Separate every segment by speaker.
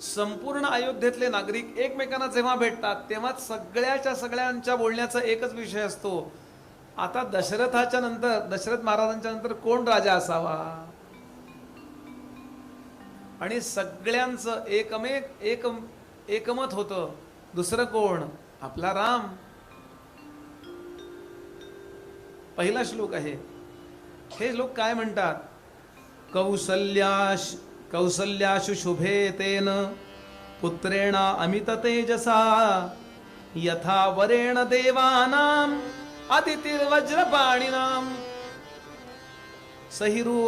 Speaker 1: संपूर्ण अयोध्येतले नागरिक एकमेकांना जेव्हा भेटतात तेव्हा सगळ्याच्या सगळ्यांच्या बोलण्याचा एकच विषय असतो. आता दशरथाच्या नंतर दशरथ महाराजांच्या नंतर कोण राजा असावा? आणि सगळ्यांचं एकमेक एक एकमत होतं. दुसरं कोण? आपला राम. पहिला श्लोक आहे. हे लोक काय म्हणतात? कौसल्याश कौसल्याशु शुभे तेन पुत्रेण अमित तेजसा यथा वरेण देवानाम अदितिर्वज्रपाणिनाम। सहिरू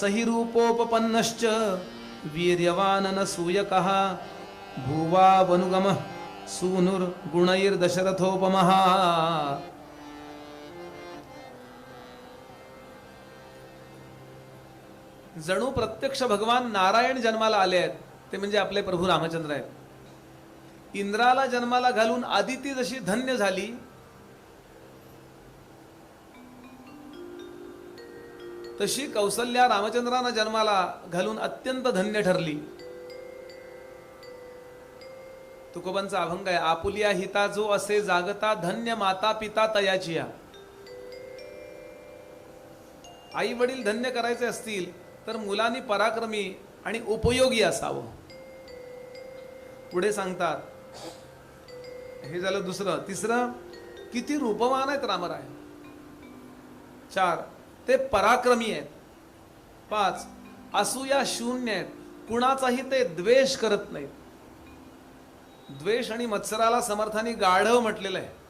Speaker 1: सहिरूपोपपन्नश्च वीर्यवान न सूयकः भूवावनुगमः सूनुर्गुणैर्दशरथोपमः। जणू प्रत्यक्ष भगवान नारायण जन्माला आले आहेत ते म्हणजे आपले प्रभू रामचंद्र आहेत. इंद्राला जन्माला घालून आदिती जशी धन्य झाली तशी कौसल्या रामचंद्रांना जन्माला घालून अत्यंत धन्य ठरली. तुकोबांचा अभंग आहे आपुलिया हिता जो असे जागता धन्य माता पिता तयाचिया. आई वडील धन्य करायचे असतील तर मुलांनी पराक्रमी आणि उपयोगी असावं. पुढे सांगतात हे झालं दुसरं. तिसरं किती रूपवान आहेत रामराय. चार ते पराक्रमी आहेत. पाच असूया शून्य आहेत. कुणाचाही ते द्वेष करत नाहीत. द्वेष आणि मत्सराला समर्थाने गाढव म्हटलेलं आहे.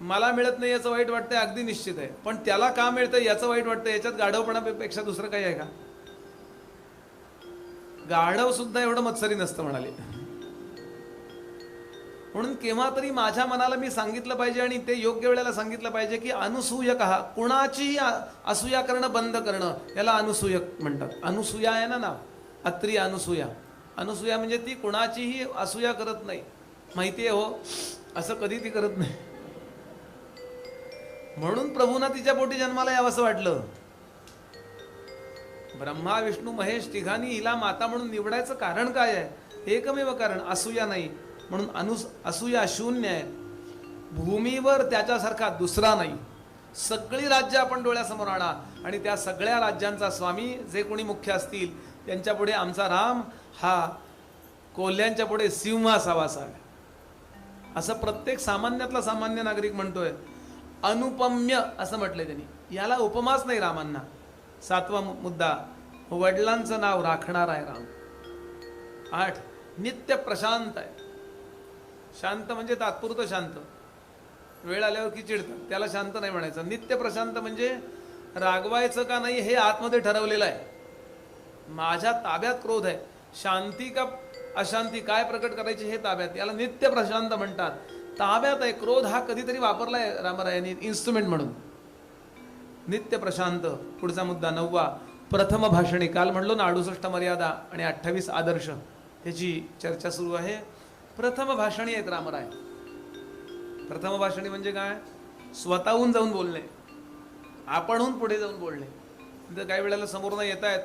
Speaker 1: मला मिळत नाही याचं वाईट वाटतंय अगदी निश्चित आहे. पण त्याला का मिळतंय याचं वाईट वाटतंय याच्यात गाढवपणापेक्षा दुसरं काही आहे का? गाढव सुद्धा एवढं मत्सरी नसतं म्हणाले. म्हणून केव्हा तरी माझ्या मनाला मी सांगितलं पाहिजे आणि ते योग्य वेळेला सांगितलं पाहिजे की अनुसूयक हा कुणाचीही असूया करणं बंद करणं याला अनुसूयक म्हणतात. अनुसूया आहे ना ना अत्री अनुसूया. अनुसूया म्हणजे ती कुणाचीही असूया करत नाही. माहिती आहे हो? असं कधी ती करत नाही. म्हणून प्रभूंना तिच्या पोटी जन्माला यावंसं वाटलं. ब्रह्मा विष्णू महेश तिघांनी हिला माता म्हणून निवडायचं कारण काय आहे? एकमेव कारण असूया नाही. म्हणून अनुस असूया शून्य आहे. भूमीवर त्याच्यासारखा दुसरा नाही. सगळी राज्य आपण डोळ्यासमोर आणा आणि त्या सगळ्या राज्यांचा स्वामी जे कोणी मुख्य असतील त्यांच्या पुढे आमचा राम हा कोल्ह्यांच्या पुढे सिंहासावासा असावा असं प्रत्येक सामान्यातला सामान्य नागरिक म्हणतोय. अनुपम्य असं म्हटलंय त्यांनी. याला उपमाच नाही रामांना. सातवा मु- मुद्दा वडिलांचं नाव राखणार आहे राम. आठ नित्य प्रशांत आहे. शांत म्हणजे तात्पुरतं शांत. वेळ आल्यावर की चिडतं त्याला शांत नाही म्हणायचं. नित्य प्रशांत म्हणजे रागवायचं का नाही हे आतमध्ये ठरवलेलं आहे. माझ्या ताब्यात क्रोध आहे. शांती का अशांती काय प्रकट करायची हे ताब्यात? याला नित्य प्रशांत म्हणतात. ताब्यात आहे क्रोध हा कधीतरी वापरलाय रामरायांनी इन्स्ट्रुमेंट म्हणून. नित्य प्रशांत पुढचा मुद्दा नववा प्रथम भाषणे काल म्हणलो ना अडुसष्ट मर्यादा आणि अठ्ठावीस आदर्श ह्याची चर्चा सुरू आहे. प्रथम भाषणी आहेत रामराय. प्रथम भाषणी म्हणजे काय? स्वतःहून जाऊन बोलणे. आपणहून पुढे जाऊन बोलणे. तर काही वेळेला समोर न येत आहेत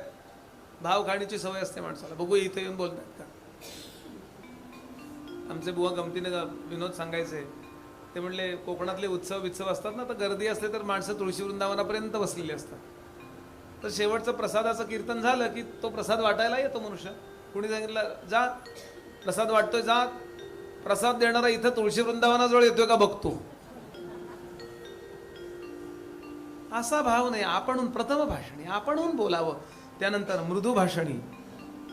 Speaker 1: भाव खाण्याची सवय असते माणसाला. बघू इथे येऊन बोलतात का? आमचे बुवा गमतीने ग- विनोद सांगायचे. ते म्हणले कोकणातले उत्सव वित्सव असतात ना तर गर्दी असते तर माणसं तुळशी वृंदावनापर्यंत बसलेली असतात. तर शेवटचं प्रसादाचं कीर्तन झालं की तो प्रसाद वाटायला येतो मनुष्य. कुणी सांगितलं जा प्रसाद वाटतोय जा. प्रसाद देणारा इथं तुळशी वृंदावनाजवळ येतोय का बघतो? असा भाव नाही. आपणहून प्रथम भाषणी आपणहून बोलावं. त्यानंतर मृदू भाषणी.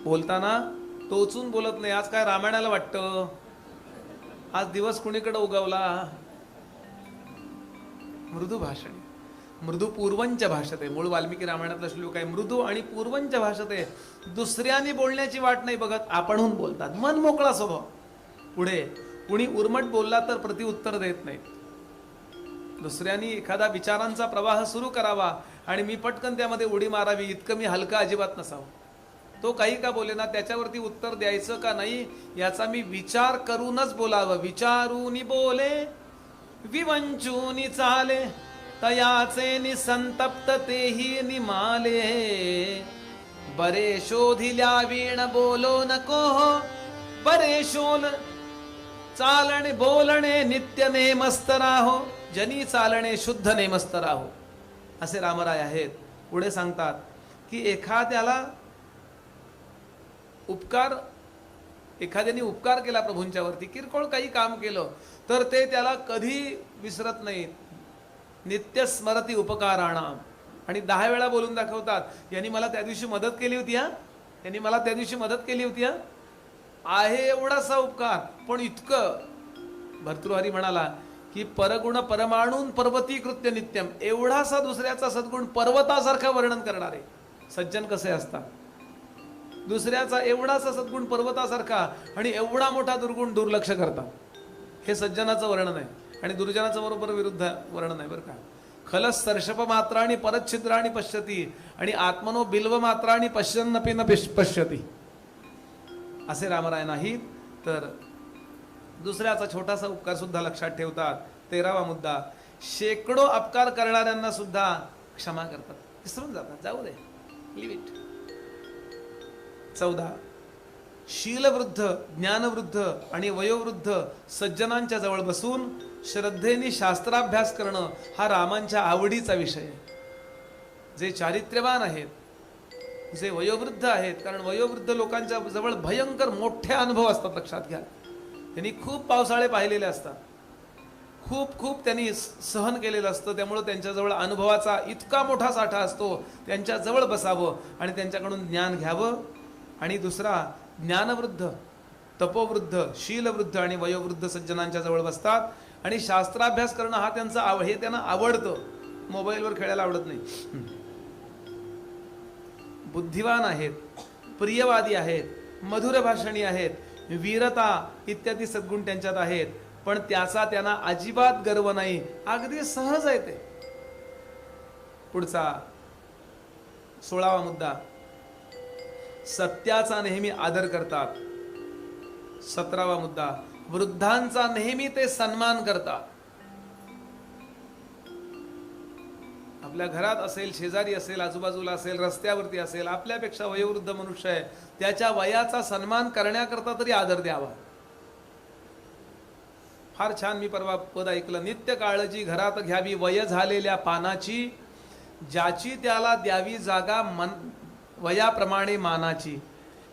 Speaker 1: बोलताना टोचून बोलत नाही. आज काय रामायणाला वाटतं? आज दिवस कुणीकडे उगवला? मृदू भाषण. मृदू पूर्वंच भाषते. आहे मूळ वाल्मिकी रामायणातला श्लोक आहे मृदू आणि पूर्वंच भाषते. आहे दुसऱ्याने बोलण्याची वाट नाही बघत आपणहून बोलतात. मन मोकळा स्वभाव. पुढे कुणी उर्मट बोलला तर प्रतिउत्तर देत नाहीत दुसऱ्यांनी एखादा विचारांचा प्रवाह सुरू करावा आणि मी पटकन त्यामध्ये उडी मारावी इतकं मी हलका अजिबात नसावं. तो काही का बोले ना त्याच्यावरती उत्तर द्यायचं का नाही? याचा मी विचार करूनच बोलावं. विचारूनी बोले विवंचूनी चाले तयाचे निसंतप्त तेही निमाले. बरे शोधिल्या वीण बोलो नको हो, बरे शोल चालणे बोलणे नित्य नेमस्त राहो जनी चालणे शुद्ध नेमस्त राहो असे रामराय आहेत. पुढे सांगतात की एखाद्याला उपकार एखाद्याने उपकार केला प्रभूंच्यावरती किरकोळ काही काम केलं तर ते त्याला कधी विसरत नाहीत. नित्य स्मरती उपकाराणाम. आणि दहा वेळा बोलून दाखवतात यांनी मला त्या दिवशी मदत केली होती हा? यांनी मला त्या दिवशी मदत केली होती हा? आहे एवढासा उपकार. पण इतकं भर्तृहरी म्हणाला की परगुण परमाणून पर्वती कृत्य नित्यम. एवढासा दुसऱ्याचा सद्गुण पर्वतासारखा वर्णन करणारे. सज्जन कसे असतात? दुसऱ्याचा एवढासा सद्गुण पर्वतासारखा आणि एवढा मोठा दुर्गुण दुर्लक्ष करतात हे सज्जनाचं वर्णन आहे. आणि दुर्जनाचं बरोबर विरुद्ध वर्णन आहे बरं का. खलस सर्षप मात्राणी परच्छिद्राणी पश्यती आणि आत्मनो बिल्व मात्राणी पश्यन्नपी न पश्यती. असे रामराय नाहीत तर दुसऱ्याचा छोटासा उपकार सुद्धा लक्षात ठेवतात. तेरावा मुद्दा शेकडो अपकार करणाऱ्यांना सुद्धा क्षमा करतात. विसरून जातात. जाऊ दे. लिव इट चौदा. शीलवृद्ध ज्ञानवृद्ध आणि वयोवृद्ध सज्जनांच्या जवळ बसून श्रद्धेने शास्त्राभ्यास करणं हा रामांच्या आवडीचा विषय आहे. जे चारित्र्यवान आहेत जे वयोवृद्ध आहेत कारण वयोवृद्ध लोकांच्या जवळ भयंकर मोठे अनुभव असतात लक्षात घ्या. त्यांनी खूप पावसाळे पाहिलेले असतात. खूप खूप त्यांनी स- सहन केलेलं असतं त्यामुळं त्यांच्याजवळ अनुभवाचा इतका मोठा साठा असतो त्यांच्याजवळ बसावं आणि त्यांच्याकडून ज्ञान घ्यावं. आणि दुसरा ज्ञानवृद्ध तपोवृद्ध शीलवृद्ध आणि वयोवृद्ध सज्जनांच्या जवळ बसतात. आणि शास्त्राभ्यास करणं हा त्यांचा आव हे त्यांना आवडतं. मोबाईलवर खेळायला आवडत नाही. बुद्धिवान आहेत प्रियवादी आहेत मधुर भाषणी आहेत वीरता इत्यादी सद्गुण त्यांच्यात आहेत. पण त्याचा त्यांना अजिबात गर्व नाही. अगदी सहज आहे ते. पुढचा सोळावा मुद्दा. सत्याचा नेहमी आदर करतात. सतरावा मुद्दा वृद्धांचा नेहमी ते सन्मान करतात. आपल्या घरात असेल शेजारी असेल आजूबाजूला असेल रस्त्यावरती असेल आपल्यापेक्षा वयोवृद्ध मनुष्य आहे त्याच्या वयाचा सन्मान करण्याकरता तरी आदर द्यावा. फार छान मी परवा पद ऐकलं नित्य काळजी घरात घ्यावी वय झालेल्या पानाची ज्याची त्याला द्यावी जागा मन वयाप्रमाणे मानाची.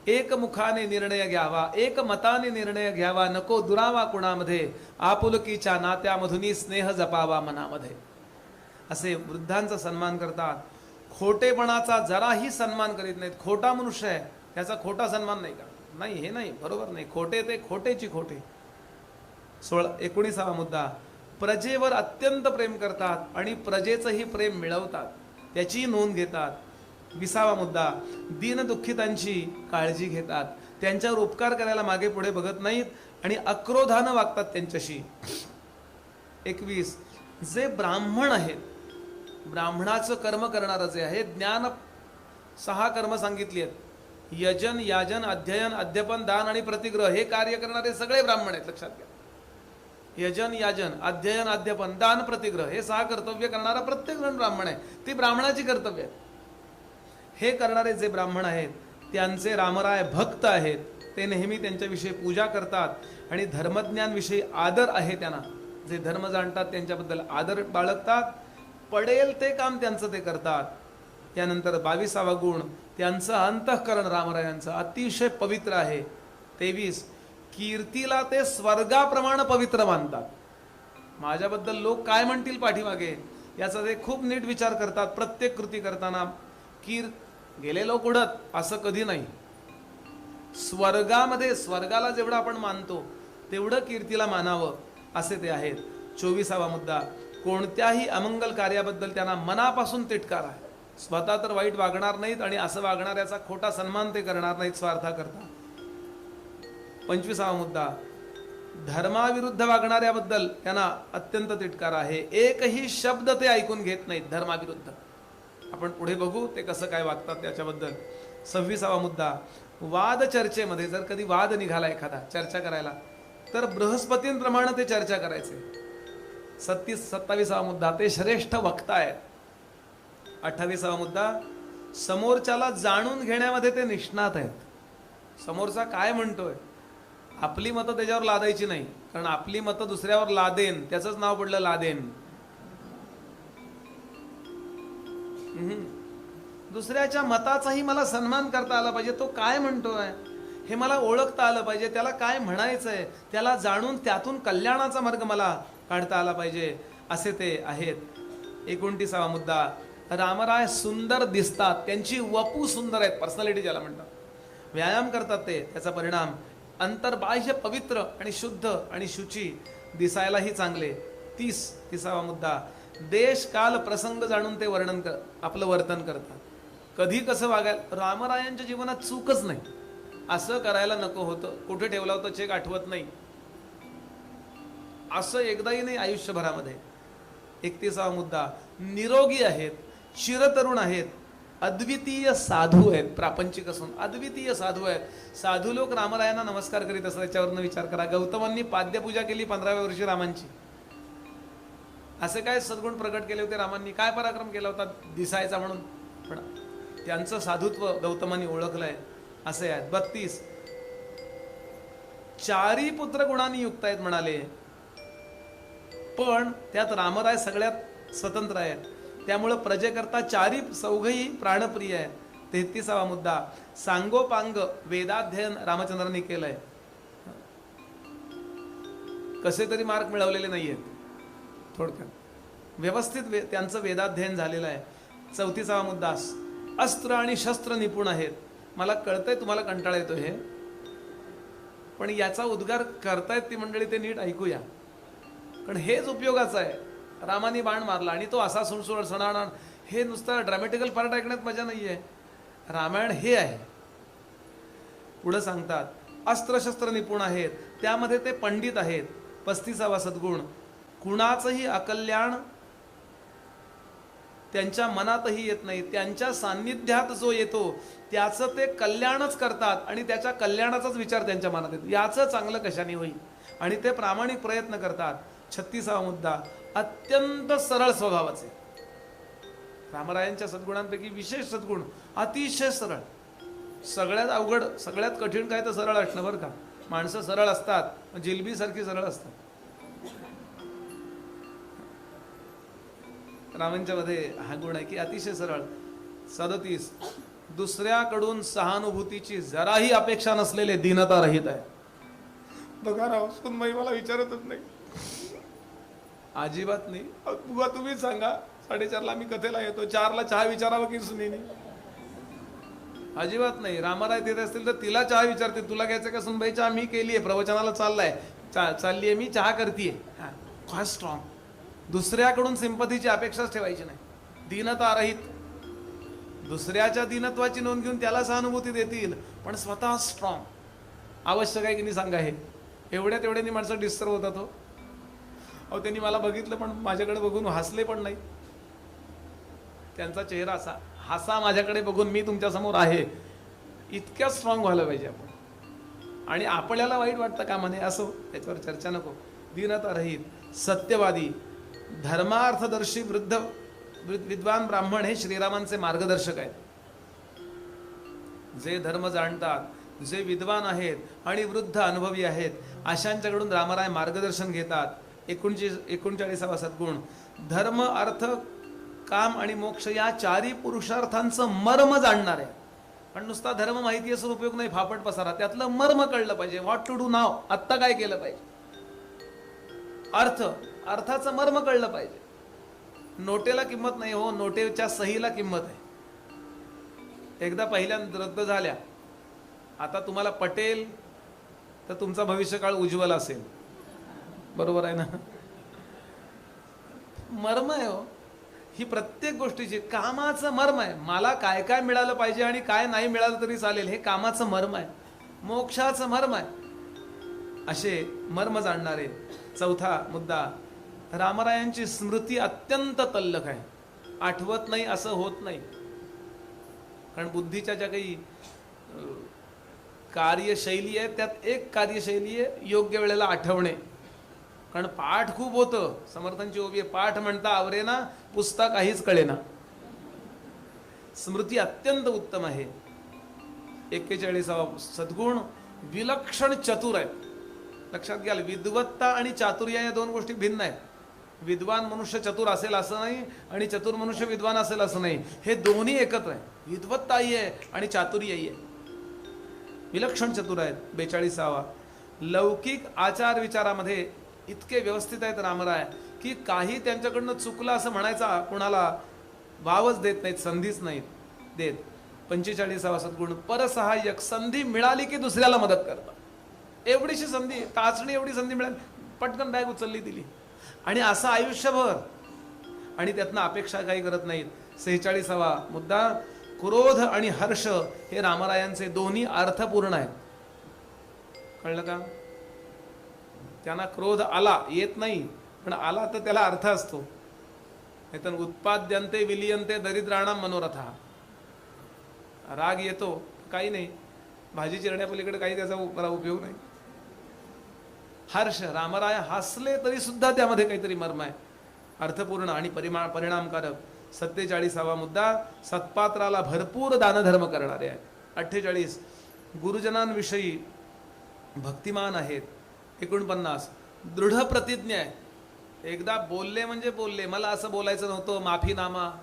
Speaker 1: एकमुखाने निर्णय घ्यावा एक मताने निर्णय घ्यावा नको दुरावा कुणामध्ये? आपुलकीच्या नात्यामधूनही स्नेह जपावा मनामध्ये. असे वृद्धांचा सन्मान करतात. खोटेपणाचा जराही सन्मान करीत नाहीत. खोटा मनुष्य आहे त्याचा खोटा सन्मान नाही का नाही हे नाही बरोबर नाही. खोटे ते खोटेची खोटे. सोळा एकोणीसावा मुद्दा. प्रजेवर अत्यंत प्रेम करतात आणि प्रजेचंही प्रेम मिळवतात. त्याचीही नोंद घेतात. विसावा मुद्दा. दीनदुःखितांची काळजी घेतात. त्यांच्यावर उपकार करायला मागे पुढे बघत नाहीत आणि अक्रोधानं वागतात त्यांच्याशी. एकवीस. जे ब्राह्मण आहेत ब्राह्मणाचं कर्म करणारं जे आहे ज्ञान सहा कर्म सांगितली आहेत. यजन याजन अध्ययन अध्यपन दान आणि प्रतिग्रह हे कार्य करणारे सगळे ब्राह्मण आहेत लक्षात घ्या. यजन याजन अध्ययन अध्यपन दान प्रतिग्रह हे सहा कर्तव्य करणारा प्रत्येक जण ब्राह्मण आहे. ती ब्राह्मणाची कर्तव्य आहेत हे करणारे जे ब्राह्मण आहेत त्यांचे रामराय भक्त आहेत ते नेहमी त्यांच्याविषयी पूजा करतात आणि धर्मज्ञानविषयी आदर आहे त्यांना. जे धर्म जाणतात त्यांच्याबद्दल आदर बाळगतात. पडेल ते काम त्यांचं ते करतात. त्यानंतर बावीसावा गुण त्यांचं अंतःकरण रामरायांचं अतिशय पवित्र आहे. तेवीस कीर्तीला ते स्वर्गाप्रमाणे पवित्र मानतात. माझ्याबद्दल लोक काय म्हणतील पाठीमागे? याचा ते खूप नीट विचार करतात. प्रत्येक कृती करताना कीर्ती गेलेलो लोक असं कधी नाही. स्वर्गामध्ये स्वर्गाला जेवढं आपण मानतो तेवढं कीर्तीला मानावं असे ते आहेत. चोवीसावा मुद्दा कोणत्याही अमंगल कार्याबद्दल त्यांना मनापासून तिटकार आहे. स्वतः तर वाईट वागणार नाहीत आणि असं वागणाऱ्याचा खोटा सन्मान ते करणार नाहीत स्वार्था करता पंचवीसावा मुद्दा धर्माविरुद्ध वागणाऱ्याबद्दल त्यांना अत्यंत तिटकार आहे. एकही शब्द ते ऐकून घेत नाहीत धर्माविरुद्ध. आपण पुढे बघू ते कसं काय वागतात त्याच्याबद्दल. सव्वीसावा मुद्दा वाद चर्चेमध्ये जर कधी वाद निघाला एखादा चर्चा करायला तर बृहस्पतींप्रमाणे ते चर्चा करायचे. सत्तीस सत्तावीसावा मुद्दा ते श्रेष्ठ वक्ता आहेत अठ्ठावीसावा मुद्दा समोरच्याला जाणून घेण्यामध्ये ते निष्णात आहेत. समोरचा काय म्हणतोय? आपली मतं त्याच्यावर लादायची नाही कारण आपली मतं दुसऱ्यावर लादेन त्याचंच नाव पडलं लादेन. दुसऱ्याच्या मताचाही मला सन्मान करता आला पाहिजे. तो काय म्हणतोय? हे मला ओळखता आलं पाहिजे. त्याला काय म्हणायचंय? त्याला जाणून त्यातून कल्याणाचा मार्ग मला काढता आला पाहिजे. असे ते आहेत. एकोणतीसावा मुद्दा. रामराय सुंदर दिसतात. त्यांची वपू सुंदर आहेत. पर्सनॅलिटी ज्याला म्हणतात. व्यायाम करतात ते. त्याचा परिणाम अंतर्बाह्य पवित्र आणि शुद्ध आणि शुची दिसायलाही चांगले. तीस तिसावा मुद्दा. देश काल प्रसंग जाणून ते वर्णन कर आपलं वर्तन करतात. कधी कसं वागायला रामरायांच्या जीवनात चूकच नाही. असं करायला नको होतं. कुठे ठेवला होतं चेक आठवत नाही. असं एकदाही नाही आयुष्यभरामध्ये. एकतीसावा मुद्दा निरोगी आहेत चिरतरुण आहेत अद्वितीय साधू आहेत प्रापंचिक असून अद्वितीय साधू आहेत. साधू लोक रामरायांना नमस्कार करीत असतात याच्यावरनं विचार करा. गौतमांनी पाद्यपूजा केली पंधराव्या वर्षी रामांची. असे काय सद्गुण प्रकट केले होते रामांनी? काय पराक्रम केला होता दिसायचा म्हणून? पण त्यांचं साधुत्व गौतमांनी ओळखलंय. असे आहेत. बत्तीस. चारी पुत्र गुणांनी युक्त आहेत म्हणाले. पण त्यात रामराय सगळ्यात स्वतंत्र आहेत. त्यामुळं प्रजेकरता चारी चौघही प्राणप्रिय आहेत. तेहतीसावा मुद्दा. सांगोपांग वेदाध्ययन रामचंद्रांनी केलंय. कसे तरी मार्क मिळवलेले नाही आहेत थोडक्यात. व्यवस्थित वे त्यांचं वेदाध्ययन झालेलं आहे. चौथीचा मुद्दा अस्त्र आणि शस्त्र निपुण आहेत. मला कळतंय तुम्हाला कंटाळा येतो हे. पण याचा उद्गार करतायत ती मंडळी ते नीट ऐकूया. कारण हेच उपयोगाचं आहे. रामाने बाण मारला आणि तो असा सुळसुळ सणाण हे नुसतं ड्रॅमॅटिकल पार्ट ऐकण्यात मजा नाही आहे रामायण हे आहे. पुढं सांगतात अस्त्रशस्त्र निपुण आहेत. त्यामध्ये ते पंडित आहेत. पस्तीसावा सद्गुण कुणाचंही अकल्याण त्यांच्या मनातही येत नाही. त्यांच्या सान्निध्यात जो येतो त्याचं ते कल्याणच करतात आणि त्याच्या कल्याणाचाच विचार त्यांच्या मनात येतो. याचं चांगलं कशाने होईल? आणि ते प्रामाणिक प्रयत्न करतात. छत्तीसावा मुद्दा अत्यंत सरळ स्वभावाचे. रामरायांच्या सद्गुणांपैकी विशेष सद्गुण अतिशय सरळ. सगळ्यात अवघड सगळ्यात कठीण काय तर सरळ असणं बरं का? माणसं सरळ असतात जिलबीसारखी सरळ असतात. रामांच्या मध्ये हा गुण आहे की अतिशय सरळ सदतीस. दुसऱ्याकडून सहानुभूतीची जराही अपेक्षा नसलेले दीनता रहित आहे. बघा राव सुनबाई मला विचारतच नाही. अजिबात नाही. बुवा तुम्हीच सांगा. साडेचारला मी कथेला येतो. चारला चहा विचारावं की सुनीने? अजिबात नाही. रामाराय देत असतील तर तिला चहा विचारते तुला घ्यायचं का सुनबाई? चहा मी केली आहे प्रवचनाला चाललाय. चा चालली आहे मी चहा करतीये. हा स्ट्रॉंग दुसऱ्याकडून सिंपथीची अपेक्षाच ठेवायची नाही. दीनतारहित. दुसऱ्याच्या दीनत्वाची नोंद घेऊन त्याला सहानुभूती देतील पण स्वतः स्ट्रॉंग आवश्यक आहे की नाही सांगा हे? एवढ्या तेवढ्यानी माणसं डिस्टर्ब होतात हो. अहो त्यांनी मला बघितलं पण माझ्याकडे बघून हसले पण नाही. त्यांचा चेहरा असा हसा माझ्याकडे बघून मी तुमच्यासमोर आहे. इतक्या स्ट्रॉंग व्हायला पाहिजे आपण. आणि आपल्याला वाईट वाटतं का म्हणे? असो हो. त्याच्यावर चर्चा नको. दीनता रहित सत्यवादी धर्मार्थदर्शी वृद्ध विद्वान ब्राह्मण हे श्रीरामांचे मार्गदर्शक आहेत. जे धर्म जाणतात जे विद्वान आहेत आणि वृद्ध अनुभवी आहेत अशांच्याकडून रामराय मार्गदर्शन घेतात. एकोणचाळीस एकोणचाळीसावा सद्गुण धर्म अर्थ काम आणि मोक्ष या चारी पुरुषार्थांचं मर्म जाणणार. आहे पण नुसता धर्म माहिती असून उपयोग नाही फापट पसारा. त्यातलं मर्म कळलं पाहिजे. व्हॉट टू डू नाव आत्ता काय केलं पाहिजे? अर्थ अर्थाचं मर्म कळलं पाहिजे. नोटेला किंमत नाही हो नोटेच्या सहीला किंमत आहे. एकदा पहिल्यांदा रद्द झाल्या. आता तुम्हाला पटेल तर तुमचा भविष्यकाळ उज्ज्वल असेल. बरोबर आहे ना? मर्म आहे हो. ही प्रत्येक गोष्टीची कामाचं मर्म आहे. मला काय काय मिळालं पाहिजे आणि काय नाही मिळालं तरी चालेल. हे कामाचं मर्म आहे. मोक्षाचं मर्म आहे. असे मर्म जाणणारे चौथा मुद्दा रामरायांची स्मृती अत्यंत तल्लख आहे. आठवत नाही असं होत नाही. कारण बुद्धीच्या ज्या काही कार्यशैली आहे त्यात एक कार्यशैली आहे योग्य वेळेला आठवणे. कारण पाठ खूप होतं. समर्थांची ओबी आहे पाठ म्हणता आवरे ना पुस्तक काहीच कळेना. स्मृती अत्यंत उत्तम आहे. एक्केचाळीसावा सद्गुण विलक्षण चतुर आहे. लक्षात घ्याल विद्वत्ता आणि चातुर्य या दोन गोष्टी भिन्न आहेत. विद्वान मनुष्य चतुर असेल असं नाही आणि चतुर मनुष्य विद्वान असेल असं नाही. हे दोन्ही एकत्र आहे. विद्वत्ताही आहे आणि चातुर्यही आहे. विलक्षण चतुर आहेत. बेचाळीसावा. लौकिक आचार विचारामध्ये इतके व्यवस्थित आहेत रामराय की काही त्यांच्याकडनं चुकलं असं म्हणायचा कुणाला वावच देत नाहीत संधीच नाहीत देत. पंचेचाळीसावा सद्गुण. परसहाय्यक. संधी मिळाली की दुसऱ्याला मदत करतात. एवढीशी संधी टाचणी एवढी संधी मिळाली. पटकन बॅग उचलली दिली. आणि असं आयुष्यभर. आणि त्यातनं अपेक्षा काही करत नाहीत. सेहेचाळीसावा मुद्दा क्रोध आणि हर्ष हे रामरायांचे दोन्ही अर्थपूर्ण आहेत. कळलं का? त्यांना क्रोध आला येत नाही पण आला तर त्याला अर्थ असतो. नाहीतर उत्पाद्यंते विलियंते दरिद्राणाम मनोरथा. राग येतो काही नाही. भाजी चिरण्यापलीकडे काही त्याचा उपयोग नाही. हर्ष रामराय हसले तरी सुद्धा त्यामध्ये काहीतरी मर्म आहे. अर्थपूर्ण आणि परिमा परिणामकारक. सत्तेचाळीसावा मुद्दा सत्पात्राला भरपूर दानधर्म करणारे आहेत. अठ्ठेचाळीस गुरुजनांविषयी भक्तिमान आहेत. एकोणपन्नास दृढ प्रतिज्ञा आहे. एकदा बोलले म्हणजे बोलले मला असं बोलायचं नव्हतं माफीनामा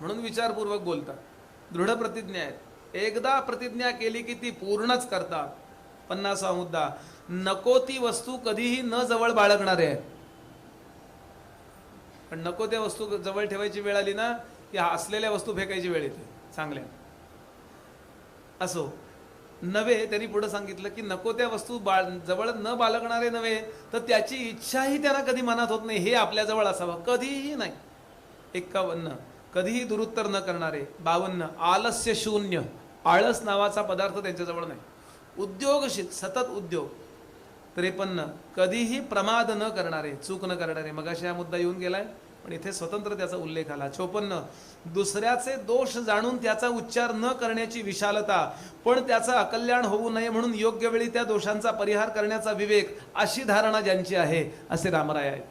Speaker 1: म्हणून विचारपूर्वक बोलतात. दृढ प्रतिज्ञा आहेत. एकदा प्रतिज्ञा केली की ती पूर्णच करतात. पन्नासा मुद्दा. नको ती वस्तू कधीही न जवळ बाळगणारे आहे पण नको त्या वस्तू जवळ ठेवायची वेळ आली ना की असलेल्या वस्तू फेकायची वेळ येते. चांगल्या. असो. नव्हे त्यांनी पुढे सांगितलं की नको त्या वस्तू बाळ जवळ न बाळगणारे नव्हे तर त्याची इच्छाही त्यांना कधी मनात होत नाही. हे आपल्या जवळ असावं. कधीही नाही. एक्कावन्न. कधीही दुरुत्तर न करणारे. बावन्न. आलस्य शून्य. आळस नावाचा पदार्थ त्यांच्याजवळ नाही. उद्योगशील सतत उद्योग. त्रेपन्न कधीही प्रमाद न करणारे चूक न करणारे. मगाशी हा मुद्दा येऊन गेलाय पण इथे स्वतंत्र त्याचा उल्लेख आला. चोपन्न दुसऱ्याचे दोष जाणून त्याचा उच्चार न करण्याची विशालता पण त्याचं अकल्याण होऊ नये म्हणून योग्य वेळी त्या दोषांचा परिहार करण्याचा विवेक अशी धारणा ज्यांची आहे असे रामराय आहेत.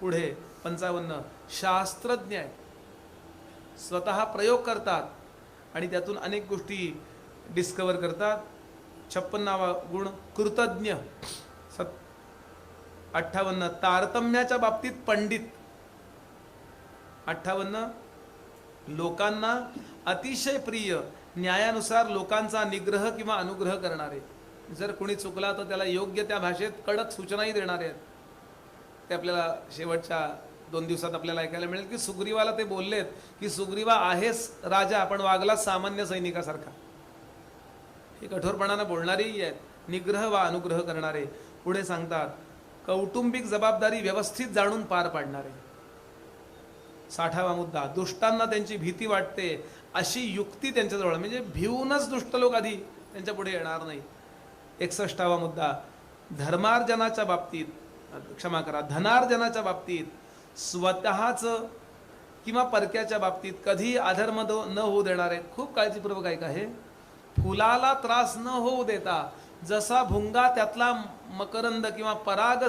Speaker 1: पुढे पंचावन्न शास्त्रज्ञ आहेत. स्वतः प्रयोग करतात आणि त्यातून अनेक गोष्टी डिस्कवर करतात. छप्पन्नावा गुण कृतज्ञ. सत अठ्ठावन्न तारतम्याच्या बाबतीत पंडित. अठ्ठावन्न लोकांना अतिशय प्रिय न्यायानुसार लोकांचा निग्रह किंवा अनुग्रह करणारे. जर कोणी चुकला तर त्याला योग्य त्या भाषेत कडक सूचनाही देणारे आहेत. ते आपल्याला शेवटच्या दोन दिवसात आपल्याला ऐकायला मिळेल की सुग्रीवाला ते बोललेत की सुग्रीवा आहेस राजा पण वागला सामान्य सैनिकासारखा. हे कठोरपणानं बोलणारेही आहेत. निग्रह वा अनुग्रह करणारे. पुढे सांगतात कौटुंबिक जबाबदारी व्यवस्थित जाणून पार पाडणारे. साठावा मुद्दा दुष्टांना त्यांची भीती वाटते अशी युक्ती त्यांच्याजवळ म्हणजे भिवूनच दुष्ट लोक आधी त्यांच्या पुढे येणार नाही. एकसष्टावा मुद्दा धर्मार्जनाच्या बाबतीत क्षमा करा धनार्जनाच्या बाबतीत स्वतःच किंवा परक्याच्या बाबतीत कधी अधर्म न होऊ देणारे खूप काळजीपूर्वक ऐका हे. फुलाला त्रास न होऊ देता जसा भुंगा त्यातला मकरंद किंवा पराग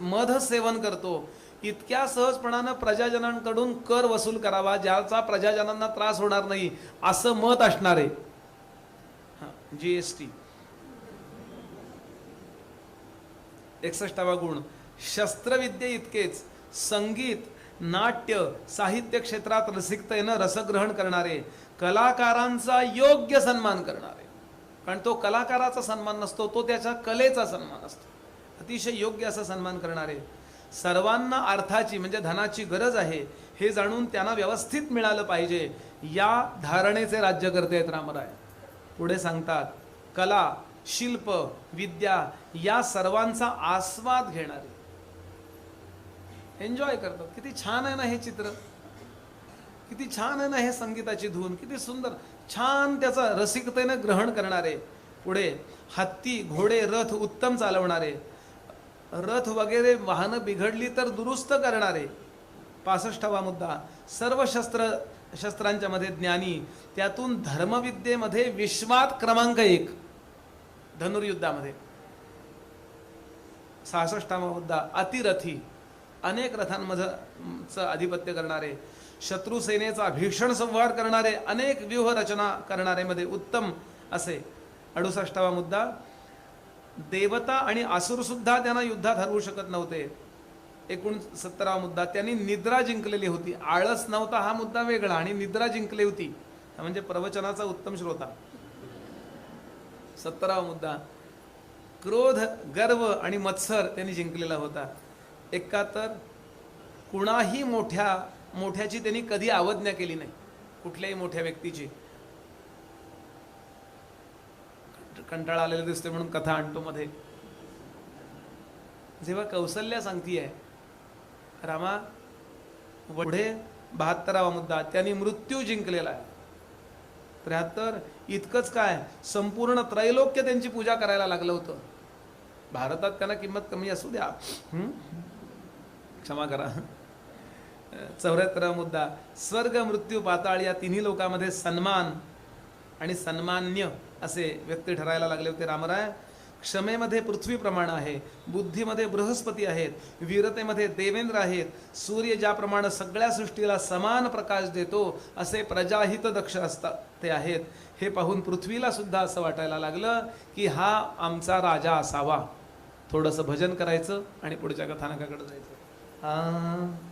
Speaker 1: मध सेवन करतो इतक्या सहजपणानं प्रजाजनांकडून कर वसूल करावा ज्याचा प्रजाजनांना त्रास होणार नाही असं मत असणारे. जी एस टी एकसष्टावा गुण शस्त्रविद्ये इतकेच संगीत नाट्य साहित्य क्षेत्रात रसिकतेनं रसग्रहण करणारे कलाकारांचा योग्य सन्मान करणारे. कारण तो कलाकाराचा सन्मान नसतो तो त्याच्या कलेचा सन्मान असतो. अतिशय योग्य असा सन्मान करणारे. सर्वांना अर्थाची म्हणजे धनाची गरज आहे हे जाणून त्यांना व्यवस्थित मिळालं पाहिजे. या धारणेचे राज्यकर्ते आहेत रामराय. पुढे सांगतात कला शिल्प विद्या या सर्वांचा आस्वाद घेणारे. एन्जॉय करतात. किती छान आहे ना हे चित्र. किती छान आहे ना हे संगीताची धून किती सुंदर. छान त्याचं रसिकतेनं ग्रहण करणारे. पुढे हत्ती घोडे रथ उत्तम चालवणारे. रथ वगैरे वाहनं बिघडली तर दुरुस्त करणारे. पासष्टावा मुद्दा. सर्व शस्त्र शस्त्रांच्या मध्ये ज्ञानी त्यातून धर्मविद्येमध्ये विश्वात क्रमांक एक. धनुर्युद्धामध्ये. सहासष्टावा मुद्दा. अतिरथी. अनेक रथांमध्ये अधिपत्य करणारे. शत्रुसेनेचा भीषण संहार करणारे अनेक व्यूहरचना करणाऱ्यामध्ये उत्तम असे अडुसष्टावा मुद्दा. देवता आणि असुरसुद्धा त्यांना युद्धात हरवू शकत नव्हते. एकूण सत्तरावा मुद्दा त्यांनी निद्रा जिंकलेली होती. आळस नव्हता हा मुद्दा वेगळा आणि निद्रा जिंकली होती. म्हणजे प्रवचनाचा उत्तम श्रोता. सत्तरावा मुद्दा क्रोध गर्व आणि मत्सर त्यांनी जिंकलेला होता. एकाहत्तर कुणाही मोठ्या मोठ्याची त्यांनी कधी अवज्ञा केली नाही. कुठल्याही मोठ्या व्यक्तीची. कंटाळा आलेला दिसतोय म्हणून कथा आणतो मध्ये. जेव्हा कौशल्या सांगतीये रामा पुढे बहात्तरावा मुद्दा त्यांनी मृत्यू जिंकलेला आहे. त्र्याहत्तर इतकंच काय संपूर्ण त्रैलोक्य त्यांची पूजा करायला लागलं होतं. भारतात त्यांना किंमत कमी असू द्या. क्षमा करा. चौऱ्याहत्तरावा मुद्दा. स्वर्ग मृत्यू पाताळ या तिन्ही लोकांमध्ये सन्मान आणि सन्मान्य असे व्यक्ती ठरायला लागले होते रामराय. क्षमेमध्ये पृथ्वीप्रमाण आहे बुद्धीमध्ये बृहस्पती आहेत वीरतेमध्ये देवेंद्र आहेत. सूर्य ज्याप्रमाणे सगळ्या सृष्टीला समान प्रकाश देतो असे प्रजाहित दक्ष असतात ते आहेत. हे पाहून पृथ्वीला सुद्धा असं वाटायला लागलं की हा आमचा राजा असावा. थोडंसं भजन करायचं आणि पुढच्या कथानकाकडे जायचं.